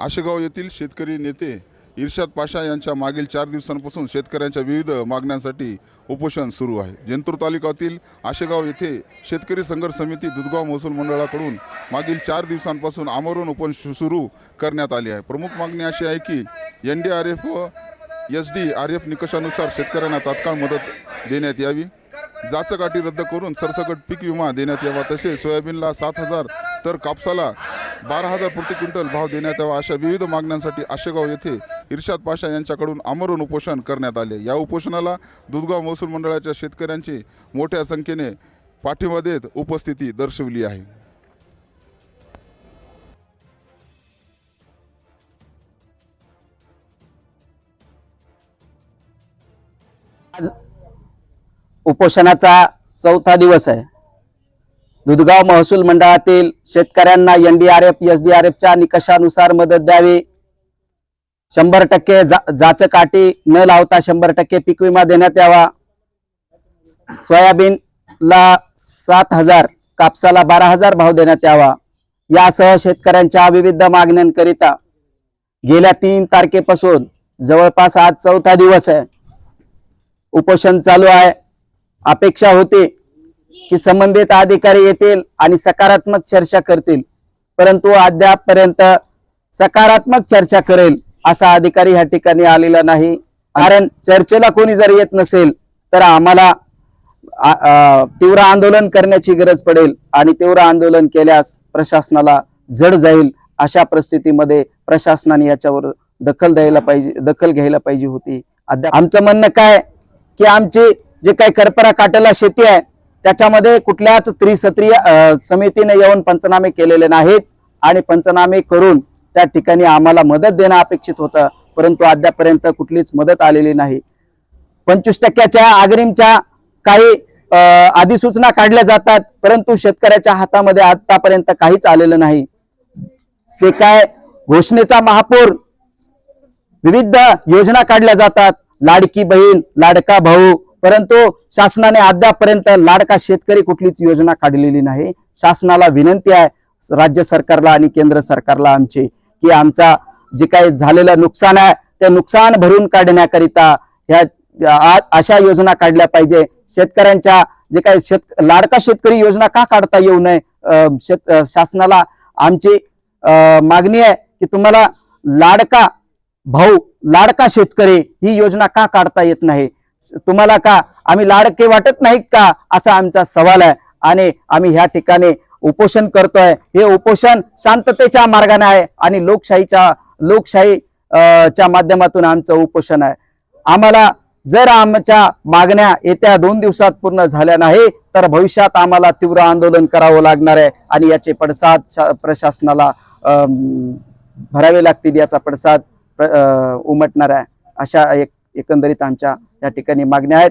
आशेगाव येथील शेतकरी नेते इर्शाद पाशा यांच्या मागील चार दिवसांपासून शेतकऱ्यांच्या विविध मागण्यांसाठी उपोषण सुरू आहे. जंतूर तालुक्यातील आशेगाव येथे शेतकरी संघर्ष समिती दुधगाव महसूल मंडळाकडून मागील चार दिवसांपासून आमरण उपोषण सुरू करण्यात आले आहे. प्रमुख मागणी अशी आहे की एन डी आर एफ व एस डी आर एफ निकषानुसार शेतकऱ्यांना तात्काळ मदत देण्यात यावी. जाचकाठी रद्द करून सरसकट पीक विमा देण्यात यावा. तसेच सोयाबीनला सात हजार तर कापसाला बारा हजार प्रति क्विंटल भाव देण्यात यावा अशा विविध मागण्यांसाठी आशेगाव येथे इर्शाद पाशा यांच्याकडून आमरण उपोषण करण्यात आले. या उपोषणाला दुधगाव महसूल मंडळाच्या शेतकऱ्यांची मोठ्या संख्येने पाठिंबा देत उपस्थिती दर्शवली आहे. आज उपोषणाचा चौथा दिवस आहे. दुधगाव महसूल मंडळातील शेतकऱ्यांना एनडीआरएफ एसडीआरएफच्या निकषानुसार मदत द्यावी. शंभर टक्के जा जाचकाठी न लावता शंभर टक्के पीक विमा देण्यात यावा. सोयाबीनला सात हजार कापसाला बारा हजार भाव देण्यात यावा. यासह शेतकऱ्यांच्या विविध मागण्यांकरिता गेल्या तीन तारखेपासून जवळपास आज चौथा दिवस आहे. उपोषण चालू आहे. अपेक्षा होती की संबंधित अधिकारी येतील आणि सकारात्मक चर्चा करतील. परंतु अद्यापपर्यंत सकारात्मक चर्चा करेल असा अधिकारी ह्या ठिकाणी आलेला नाही. कारण चर्चेला कोणी जर येत नसेल तर आम्हाला तीव्र आंदोलन करण्याची गरज पडेल आणि तीव्र आंदोलन केल्यास प्रशासनाला जड जाईल अशा परिस्थितीमध्ये प्रशासनाने याच्यावर दखल द्यायला पाहिजे दखल घ्यायला पाहिजे होती. अद्याप आमचं म्हणणं काय की आमची जे काही करपरा काटेला शेती आहे त्याच्यामध्ये कुठल्याच त्रिसत्रीय समितीने येऊन पंचनामे केलेले नाहीत आणि पंचनामे करून त्या ठिकाणी आम्हाला मदत देणं अपेक्षित होतं परंतु अद्यापर्यंत कुठलीच मदत आलेली नाही. पंचवीस टक्क्याच्या अग्रिमच्या काही अधिसूचना काढल्या जातात परंतु शेतकऱ्याच्या हातामध्ये आतापर्यंत काहीच आलेलं नाही. ते काय घोषणेचा महापौर विविध योजना काढल्या जातात. लाडकी बहीण लाडका भाऊ परंतु शासनाने अद्यापर्यंत लाडका शेतकरी कुठलीच योजना काढलेली नाही. शासनाला विनंती आहे राज्य सरकारला आणि केंद्र सरकारला आमची की आमचा जे काही झालेलं नुकसान आहे ते नुकसान भरून काढण्याकरिता ह्या अशा योजना काढल्या पाहिजे. शेतकऱ्यांच्या जे काही शेत लाडका शेतकरी योजना का काढता येऊ नये? शेत शासनाला आमची मागणी आहे की तुम्हाला लाडका भाऊ लाडका शेतकरी ही योजना का काढता येत नाही? तुम्हाला का? आम्ही लाडके वाटत नाहीत का? असा आमचा सवाल आहे. आणि आम्ही ह्या ठिकाणी उपोषण करतोय. हे उपोषण शांततेच्या मार्गाने आहे आणि लोकशाहीच्या लोकशाही च्या माध्यमातून आमचं उपोषण आहे. आम्हाला जर आमच्या मागण्या येत्या दोन दिवसात पूर्ण झाल्या नाही तर भविष्यात आम्हाला तीव्र आंदोलन करावं लागणार आहे आणि याचे पडसाद शा- प्रशासनाला भरावे लागतील याचा पडसाद उमटणार आहे. अशा एक एकंदरीत आमच्या या ठिकाणी मागण्या आहेत.